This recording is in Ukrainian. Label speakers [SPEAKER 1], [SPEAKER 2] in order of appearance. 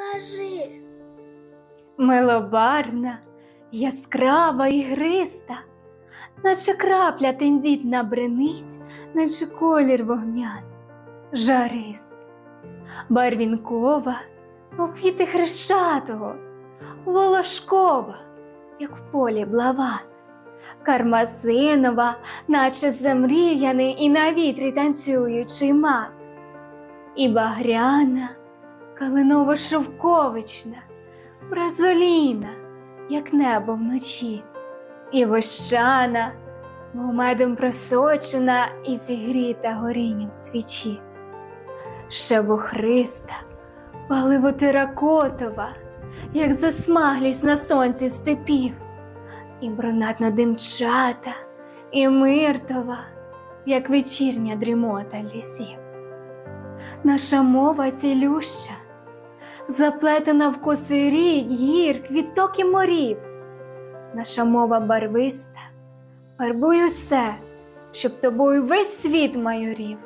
[SPEAKER 1] Скажи,
[SPEAKER 2] Милобарна, яскрава і гриста, наче крапля тендітна бренить, наче колір вогнян, жарист, барвінкова, мов квіти хрещатого, волошкова, як в полі блават, кармазинова, наче замріяний і на вітрі танцюючий мак, і багряна, калиново-шовковична, Бразоліна, як небо вночі, і вощана, мов медом просочена і зігріта горінням свічі. Шевохриста, паливо-теракотова, як засмаглість на сонці степів, і бронатно димчата, і миртова, як вечірня дрімота лісів. Наша мова цілюща, заплетена в коси рік, гір, квіток і морів. Наша мова барвиста, фарбуй усе, щоб тобою весь світ майорів.